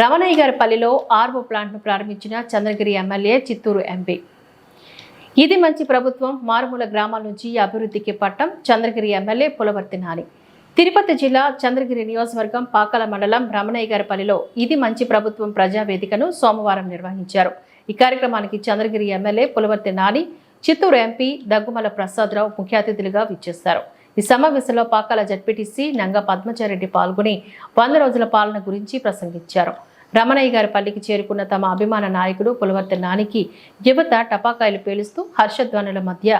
రమణయ్య గారి పల్లిలో ఆర్వో ప్లాంట్ను ప్రారంభించిన చంద్రగిరి ఎమ్మెల్యే చిత్తూరు ఎంపీ. ఇది మంచి ప్రభుత్వం. మారుమూల గ్రామాల నుంచి అభివృద్ధికి పట్టం. చంద్రగిరి ఎమ్మెల్యే పులవర్తి నాని. తిరుపతి జిల్లా చంద్రగిరి నియోజకవర్గం పాకల మండలం రమణయ్య గారి పల్లిలో ఇది మంచి ప్రభుత్వం ప్రజావేదికను సోమవారం నిర్వహించారు. ఈ కార్యక్రమానికి చంద్రగిరి ఎమ్మెల్యే పులవర్తి నాని చిత్తూరు ఎంపీ దగ్గుమల ప్రసాదరావు ముఖ్య అతిథులుగా విచ్చేస్తారు ఈ సమావేశంలో పాకాల జడ్పీటీసీ నంగ పద్మచారెడ్డి పాల్గొని వంద రోజుల పాలన గురించి ప్రసంగించారు. రమణయ్య గారి పల్లికి చేరుకున్న తమ అభిమాన నాయకుడు పులవర్తి నానికి యువత టపాకాయలు పేలుస్తూ హర్షధ్వనుల మధ్య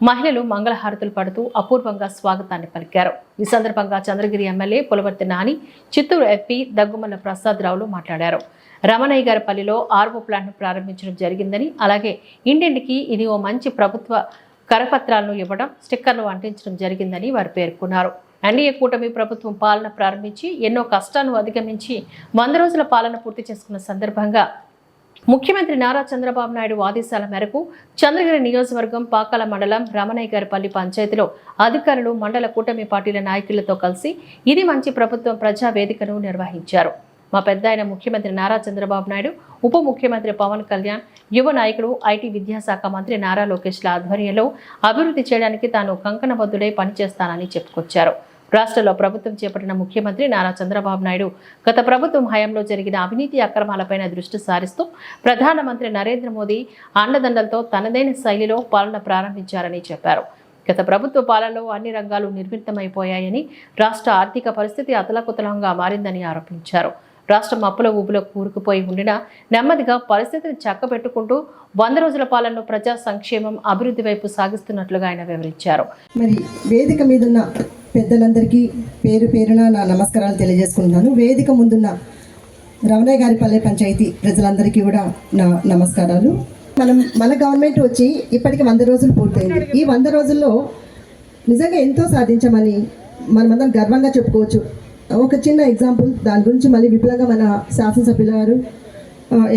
మహిళలు మంగళహారతులు పడుతూ అపూర్వంగా స్వాగతాన్ని పలికారు. ఈ సందర్భంగా చంద్రగిరి ఎమ్మెల్యే పులవర్తి నాని చిత్తూరు ఎంపీ దగ్గుమల్ల ప్రసాద్ రావులు మాట్లాడారు. రమణయ్య గారి పల్లిలో ఆర్వో ప్లాంట్ను ప్రారంభించడం జరిగిందని అలాగే ఇండియన్కి ఇది ఓ మంచి ప్రభుత్వ కరపత్రాలను ఇవ్వడం స్టిక్కర్లు అంటించడం జరిగిందని వారు పేర్కొన్నారు. ఎన్డీఏ కూటమి ప్రభుత్వం పాలన ప్రారంభించి ఎన్నో కష్టాలను అధిగమించి వంద రోజుల పాలన పూర్తి చేసుకున్న సందర్భంగా ముఖ్యమంత్రి నారా చంద్రబాబు నాయుడు ఆదేశాల మేరకు చంద్రగిరి నియోజకవర్గం పాకాల మండలం రమణయ్య గారిపల్లి పంచాయతీలో అధికారులు మండల కూటమి పార్టీల నాయకులతో కలిసి ఇది మంచి ప్రభుత్వం ప్రజా వేదికను నిర్వహించారు. మా పెద్ద ఆయన ముఖ్యమంత్రి నారా చంద్రబాబు నాయుడు ఉప ముఖ్యమంత్రి పవన్ కళ్యాణ్ యువ నాయకుడు ఐటీ విద్యాశాఖ మంత్రి నారా లోకేష్ల ఆధ్వర్యంలో అభివృద్ధి చేయడానికి తాను కంకణబద్దుడై పనిచేస్తానని చెప్పుకొచ్చారు. రాష్ట్రంలో ప్రభుత్వం చేపట్టిన ముఖ్యమంత్రి నారా చంద్రబాబు నాయుడు గత ప్రభుత్వం హయాంలో జరిగిన అవినీతి అక్రమాలపైన దృష్టి సారిస్తూ ప్రధానమంత్రి నరేంద్ర మోదీ అండదండలతో తనదైన శైలిలో పాలన ప్రారంభించారని చెప్పారు. గత ప్రభుత్వ పాలనలో అన్ని రంగాలు నిర్మితమైపోయాయని రాష్ట్ర ఆర్థిక పరిస్థితి అతలకుతలంగా మారిందని ఆరోపించారు. రాష్ట్రం అప్పుల ఊపులో కూరుకుపోయి ఉండినా నెమ్మదిగా పరిస్థితిని చక్కబెట్టుకుంటూ వంద రోజుల పాలనను ప్రజా సంక్షేమం అభివృద్ధి వైపు సాగిస్తున్నట్లుగా ఆయన వివరించారు. మరి వేదిక మీద ఉన్న పెద్దలందరికీ పేరు పేరున నా నమస్కారాలు తెలియజేసుకుంటున్నాను. వేదిక ముందున్న రమణయ్య గారి పల్లె పంచాయతీ ప్రజలందరికీ కూడా నా నమస్కారాలు. మనం మన గవర్నమెంట్ వచ్చి ఇప్పటికి వంద రోజులు పూర్తయింది. ఈ వంద రోజుల్లో నిజంగా ఎంతో సాధించమని మనమందరం గర్వంగా చెప్పుకోవచ్చు. ఒక చిన్న ఎగ్జాంపుల్ దాని గురించి మళ్ళీ విపులంగా మన శాసనసభ్యుల గారు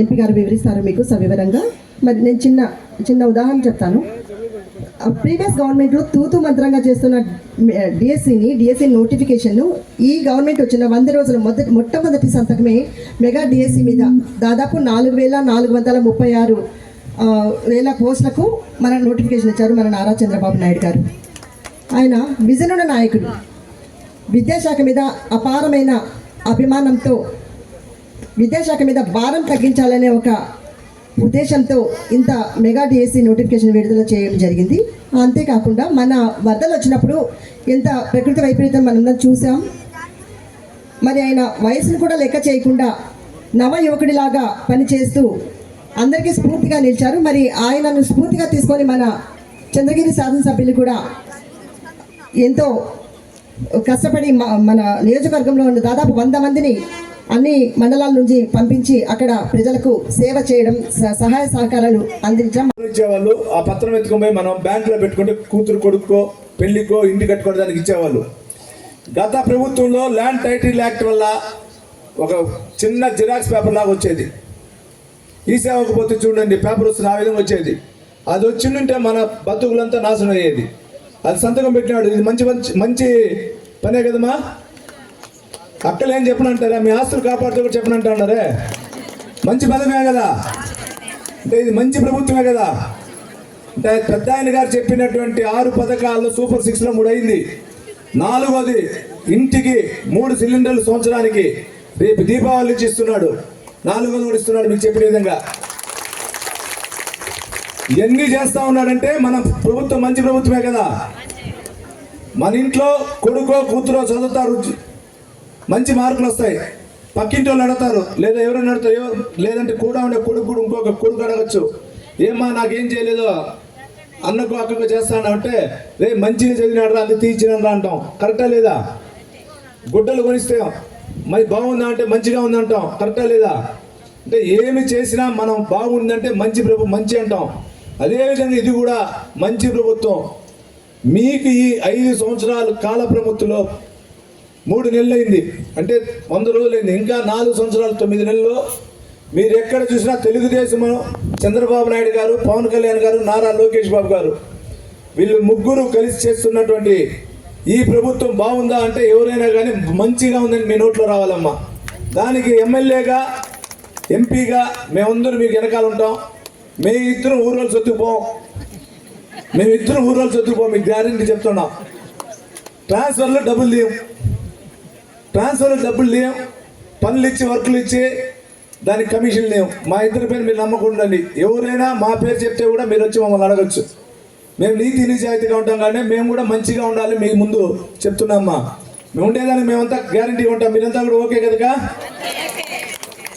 ఎంపీ గారు వివరిస్తారు మీకు సవివరంగా. మరి నేను చిన్న చిన్న ఉదాహరణ చెప్తాను. ప్రీవియస్ గవర్నమెంట్లో తూతు మంత్రంగా చేస్తున్న డిఎస్సిని డిఎస్సి నోటిఫికేషన్ ఈ గవర్నమెంట్ వచ్చిన వంద రోజుల మొదటి మొట్టమొదటి సంతకమే మెగా డిఎస్సి మీద దాదాపు నాలుగు వేల నాలుగు వందల ముప్పై ఆరు వేల పోస్టులకు మన నోటిఫికేషన్ ఇచ్చారు మన నారా చంద్రబాబు నాయుడు గారు. ఆయన విజనుడ నాయకుడు. విద్యాశాఖ మీద అపారమైన అభిమానంతో విద్యాశాఖ మీద భారం తగ్గించాలనే ఒక ఉద్దేశంతో ఇంత మెగా డిఎస్సి నోటిఫికేషన్ విడుదల చేయడం జరిగింది. అంతేకాకుండా మన వరదలు వచ్చినప్పుడు ఎంత ప్రకృతి వైపరీత్యం మనందరం చూసాం మరి ఆయన వయసును కూడా లెక్క చేయకుండా నవ యువకుడిలాగా పనిచేస్తూ అందరికీ స్ఫూర్తిగా నిలిచారు. మరి ఆయనను స్ఫూర్తిగా తీసుకొని మన చంద్రగిరి శాసనసభ్యులు కూడా ఎంతో కష్టపడి మన నియోజకవర్గంలో ఉన్న దాదాపు వంద మందిని అన్ని మండలాల నుంచి పంపించి అక్కడ ప్రజలకు సేవ చేయడం స- సహాయ సహకారాలు అందించడం. ఇచ్చేవాళ్ళు ఆ పత్రం ఎత్తుకొని పోయి మనం బ్యాంకులో పెట్టుకుంటే కూతురు కొడుకో పెళ్ళికో ఇంటి కట్టుకోవడానికి ఇచ్చేవాళ్ళు. గత ప్రభుత్వంలో ల్యాండ్ టైటిల్ యాక్ట్ వల్ల ఒక చిన్న జిరాక్స్ పేపర్ లాగా వచ్చేది. ఈ సేవకు పోతే చూడండి పేపర్ వస్తున్న ఆ విధంగా వచ్చేది. అది వచ్చిందంటే మన బతుకులంతా నాశనం అయ్యేది. అది సంతకం పెట్టినాడు. ఇది మంచి మంచి మంచి పనే కదమ్మా? అక్కలు ఏం చెప్పనంటారా? మీ ఆస్తులు కాపాడుతూ కూడా చెప్పనంటున్నారే మంచి పదమే కదా? అంటే ఇది మంచి ప్రభుత్వమే కదా? అంటే పెద్ద ఆయన గారు చెప్పినటువంటి ఆరు పథకాల్లో సూపర్ సిక్స్లో మూడు అయింది నాలుగోది ఇంటికి మూడు సిలిండర్లు సంవత్సరానికి రేపు దీపావళి నుంచి ఇస్తున్నాడు. నాలుగోది కూడా ఇస్తున్నాడు మీకు చెప్పిన విధంగా. ఇవన్నీ చేస్తా ఉన్నాడంటే మన ప్రభుత్వం మంచి ప్రభుత్వమే కదా. మన ఇంట్లో కొడుకో కూతురో చదువుతారు మంచి మార్కులు వస్తాయి. పక్కింటి వాళ్ళు అడతారు లేదా ఎవరైనా అడతారు లేదంటే కూడా ఉండే కొడుకు కూడా ఇంకొక కొడుకు అడగచ్చు. ఏమ్మా నాకేం చేయలేదు. అన్నకు అక్కకు చేస్తాను అంటే రే మంచిగా చదివినాడు రా అంత తీర్చినాడు అంటాం. కరెక్టా లేదా? గుడ్డలు కొనిస్తే మరి బాగుందా అంటే మంచిగా ఉందంటాం. కరెక్టా లేదా? అంటే ఏమి చేసినా మనం బాగుందంటే మంచి ప్రభు మంచి అంటాం. అదేవిధంగా ఇది కూడా మంచి ప్రభుత్వం. మీకు ఈ ఐదు సంవత్సరాలు కాల ప్రభుత్వంలో మూడు నెలలైంది. అంటే వంద రోజులైంది. ఇంకా నాలుగు సంవత్సరాలు తొమ్మిది నెలల్లో మీరు ఎక్కడ చూసినా తెలుగుదేశం చంద్రబాబు నాయుడు గారు పవన్ కళ్యాణ్ గారు నారా లోకేష్ బాబు గారు. వీళ్ళు ముగ్గురు కలిసి చేస్తున్నటువంటి ఈ ప్రభుత్వం బాగుందా అంటే ఎవరైనా కానీ మంచిగా ఉందని మీ నోట్లో రావాలమ్మా. దానికి ఎమ్మెల్యేగా ఎంపీగా మేమందరూ మీకు వెనకాల ఉంటాం. మే ఇద్దరు ఊరోళ్ళు సొత్తుకుపోం మేము ఇద్దరం ఊరోళ్ళు సొత్తుకుపోం మీకు గ్యారెంటీ చెప్తున్నాం. ట్రాన్స్ఫర్లో డబ్బులు లేవు. ట్రాన్స్ఫర్లో డబ్బులు లేవు. పనులు ఇచ్చి వర్కులు ఇచ్చి దానికి కమిషన్ లేవు. మా ఇద్దరి పేరు మీరు నమ్మకుండండి. ఎవరైనా మా పేరు చెప్తే కూడా మీరు వచ్చి మమ్మల్ని అడగచ్చు. మేము నీతి నిజాయితీగా ఉంటాం కానీ మేము కూడా మంచిగా ఉండాలి. మీ ముందు చెప్తున్నామ్మా మేము ఉండేదానికి మేమంతా గ్యారంటీ ఉంటాం. మీరంతా కూడా ఓకే కదా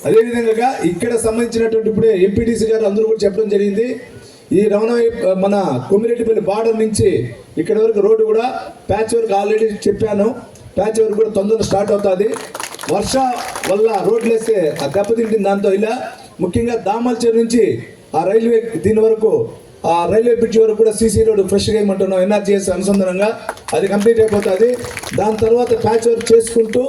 అదేవిధంగా ఇక్కడ సంబంధించినటువంటి ఇప్పుడే ఎంపీటీసీ గారు అందరూ కూడా చెప్పడం జరిగింది. ఈ రమణ మన కొమ్మిరెడ్డిపల్లి బార్డర్ నుంచి ఇక్కడ వరకు రోడ్డు కూడా ప్యాచ్ వర్క్ ఆల్రెడీ చెప్పాను. ప్యాచ్ వర్క్ కూడా తొందరగా స్టార్ట్ అవుతుంది. వర్ష వల్ల రోడ్లు వేస్తే ఆ దెబ్బతింటుంది దాంతో ఇలా. ముఖ్యంగా దామల్చేరు నుంచి ఆ రైల్వే దీని వరకు ఆ రైల్వే బ్రిడ్జ్ వరకు కూడా సీసీ రోడ్డు ఫ్రెష్గా ఏమంటున్నాం ఎన్ఆర్జీఎస్ అనుసంధానంగా అది కంప్లీట్ అయిపోతుంది. దాని తర్వాత ప్యాచ్ వర్క్ చేసుకుంటూ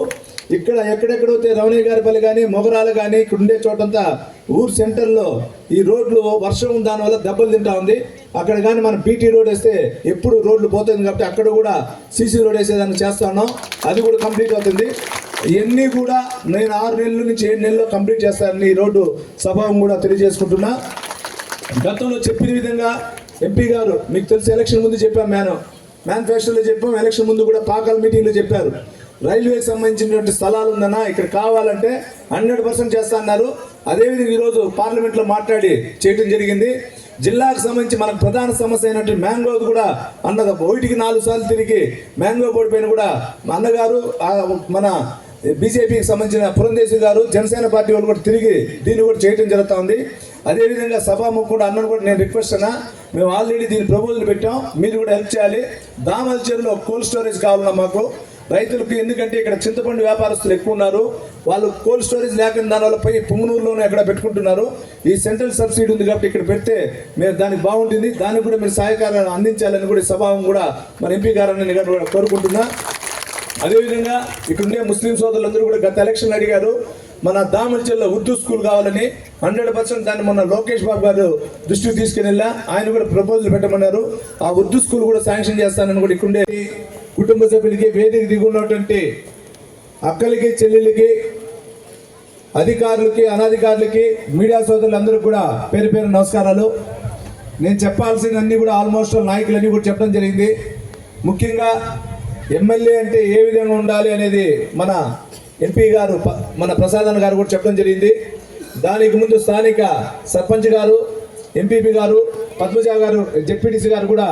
ఇక్కడ ఎక్కడెక్కడైతే రమణయ్య గారిపల్లి కానీ మొగరాలు కానీ ఇక్కడ ఉండే చోటంతా ఊరు సెంటర్లో ఈ రోడ్లు వర్షం దానివల్ల దెబ్బలు తింటా ఉంది. అక్కడ కానీ మనం బీటీ రోడ్ వేస్తే ఎప్పుడు రోడ్లు పోతుంది కాబట్టి అక్కడ కూడా సీసీ రోడ్ వేసేదాన్ని చేస్తా ఉన్నాం. అది కూడా కంప్లీట్ అవుతుంది. ఇవన్నీ కూడా నేను ఆరు నెలల నుంచి ఏడు నెలల్లో కంప్లీట్ చేస్తానని ఈ రోడ్డు సభావం కూడా తెలియజేసుకుంటున్నా. గతంలో చెప్పిన విధంగా ఎంపీ గారు మీకు తెలిసి ఎలక్షన్ ముందు చెప్పాం మేను మేనిఫెస్టోలో చెప్పాం ఎలక్షన్ ముందు కూడా పాకాల మీటింగ్లో చెప్పారు. రైల్వేకి సంబంధించినటువంటి స్థలాలు ఉందన్నా ఇక్కడ కావాలంటే హండ్రెడ్ పర్సెంట్ చేస్తా అన్నారు. అదేవిధంగా ఈరోజు పార్లమెంట్లో మాట్లాడి చేయడం జరిగింది. జిల్లాకు సంబంధించి మనకు ప్రధాన సమస్య అయినటువంటి మ్యాంగో కూడా అన్న ఒకటికి నాలుగు సార్లు తిరిగి మ్యాంగో బోర్డు పైన కూడా మా అన్నగారు మన బీజేపీకి సంబంధించిన పురంధేశ్వరి గారు జనసేన పార్టీ వాళ్ళు కూడా తిరిగి దీన్ని కూడా చేయడం జరుగుతూ ఉంది. అదేవిధంగా సభాముఖం కూడా అన్నను కూడా నేను రిక్వెస్ట్ అన్నా మేము ఆల్రెడీ దీని ప్రపోజల్ పెట్టాం. మీరు కూడా హెల్ప్ చేయాలి. దామల్ చెరువులో కోల్డ్ స్టోరేజ్ కావాలన్నా మాకు. రైతులకు ఎందుకంటే ఇక్కడ చింతపండు వ్యాపారస్తులు ఎక్కువ ఉన్నారు. వాళ్ళు కోల్డ్ స్టోరేజ్ లేకుండా దానివల్ల పోయి పుంగనూరులోనే ఎక్కడ పెట్టుకుంటున్నారు. ఈ సెంట్రల్ సబ్సిడీ ఉంది కాబట్టి ఇక్కడ పెడితే మీరు దానికి బాగుంటుంది. దానికి కూడా మీరు సహాయకారాన్ని అందించాలని కూడా స్వభావం కూడా మన ఎంపీ గారని నేను కూడా కోరుకుంటున్నా. అదేవిధంగా ఇక్కడ ఉండే ముస్లిం సోదరులందరూ కూడా గత ఎలక్షన్ అడిగారు. మన దామల్చెల్లో ఉర్దూ స్కూల్ కావాలని హండ్రెడ్ పర్సెంట్ దాన్ని మొన్న లోకేష్ బాబు గారు దృష్టికి తీసుకుని వెళ్ళా ఆయన కూడా ప్రపోజల్ పెట్టమన్నారు. ఆ ఉర్దూ స్కూల్ కూడా శాంక్షన్ చేస్తానని కూడా ఇక్కడుండే కుటుంబ సభ్యులకి వేదిక దిగున్నటువంటి అక్కలకి చెల్లెళ్ళకి అధికారులకి అనధికారులకి మీడియా సోదరులందరూ కూడా పేరు పేరు నమస్కారాలు. నేను చెప్పాల్సినన్నీ కూడా ఆల్మోస్ట్ నాయకులన్నీ కూడా చెప్పడం జరిగింది. ముఖ్యంగా ఎమ్మెల్యే అంటే ఏ విధంగా ఉండాలి అనేది మన ఎంపీ గారు మన ప్రసాదన్ గారు కూడా చెప్పడం జరిగింది. దానికి ముందు స్థానిక సర్పంచ్ గారు ఎంపీపీ గారు పద్మజ గారు జెడ్పీటీసీ గారు కూడా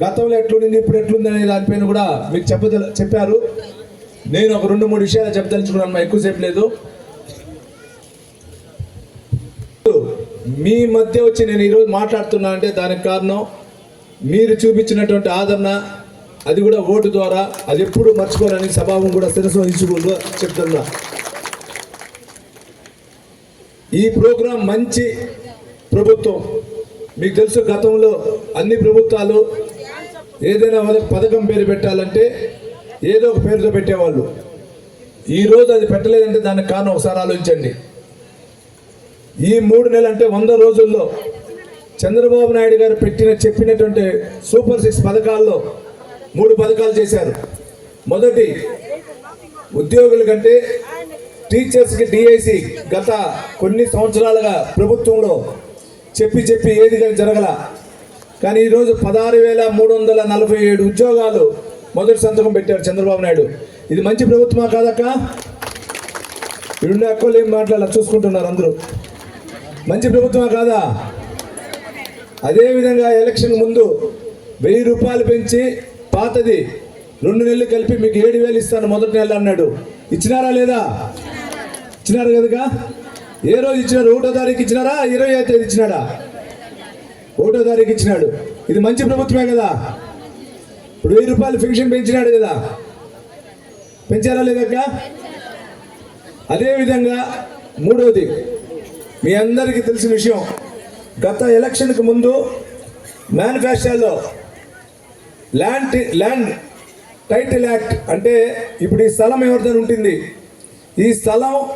గతంలో ఎట్లుండింది ఇప్పుడు ఎట్లుంది అనే దానిపైన కూడా మీకు చెప్ప చెప్పారు. నేను ఒక రెండు మూడు విషయాలు చెప్పదలుచుకున్నాను ఎక్కువసేపు లేదు. మీ మధ్య వచ్చి నేను ఈరోజు మాట్లాడుతున్నా అంటే దానికి కారణం మీరు చూపించినటువంటి ఆదరణ అది కూడా ఓటు ద్వారా అది ఎప్పుడు మర్చిపోరని స్వభావం కూడా శిరస్సు వహించుకుంటూ చెప్తున్నా. ఈ ప్రోగ్రాం మంచి ప్రభుత్వం. మీకు తెలుసు గతంలో అన్ని ప్రభుత్వాలు ఏదైనా పథకం పేరు పెట్టాలంటే ఏదో ఒక పేరుతో పెట్టేవాళ్ళు. ఈ రోజు అది పెట్టలేదంటే దానికి కారణం ఒకసారి ఆలోచించండి. ఈ మూడు నెలలు అంటే వంద రోజుల్లో చంద్రబాబు నాయుడు గారు పెట్టిన చెప్పినటువంటి సూపర్ సిక్స్ పథకాల్లో మూడు పథకాలు చేశారు. మొదటి ఉద్యోగుల కంటే టీచర్స్కి డిఐసి గత కొన్ని సంవత్సరాలుగా ప్రభుత్వంలో చెప్పి చెప్పి ఏది కానీ జరగల కానీ ఈరోజు పదహారు వేల మూడు వందల నలభై ఏడు ఉద్యోగాలు మొదటి సంతకం పెట్టారు చంద్రబాబు నాయుడు. ఇది మంచి ప్రభుత్వమా కాదక్క? ఇడుండే అక్కలు ఏం మాట్లాడాల చూసుకుంటున్నారు అందరూ. మంచి ప్రభుత్వమా కాదా? అదేవిధంగా ఎలక్షన్ ముందు వెయ్యి రూపాయలు పెంచి పాతది రెండు నెలలు కలిపి మీకు ఏడు వేలు ఇస్తాను మొదటి నెల అన్నాడు. ఇచ్చినారా లేదా? ఇచ్చినారు కదగా ఏ రోజు ఇచ్చినారు? ఒకటో తారీఖు ఇచ్చినారా? ఇరవై ఐదు తేదీ ఇచ్చినాడా? ఒకటో తారీఖు ఇచ్చినాడు. ఇది మంచి ప్రభుత్వమే కదా? ఇప్పుడు వెయ్యి రూపాయలు ఫిక్షన్ పెంచినాడు కదా? పెంచారా లేదక్క అదేవిధంగా మూడవది మీ అందరికీ తెలిసిన విషయం. గత ఎలక్షన్కి ముందు మేనిఫెస్టోలో ల్యాండ్ ల్యాండ్ టైటిల్ యాక్ట్ అంటే ఇప్పుడు ఈ స్థలం ఎవరిదని ఉంటుంది? ఈ స్థలం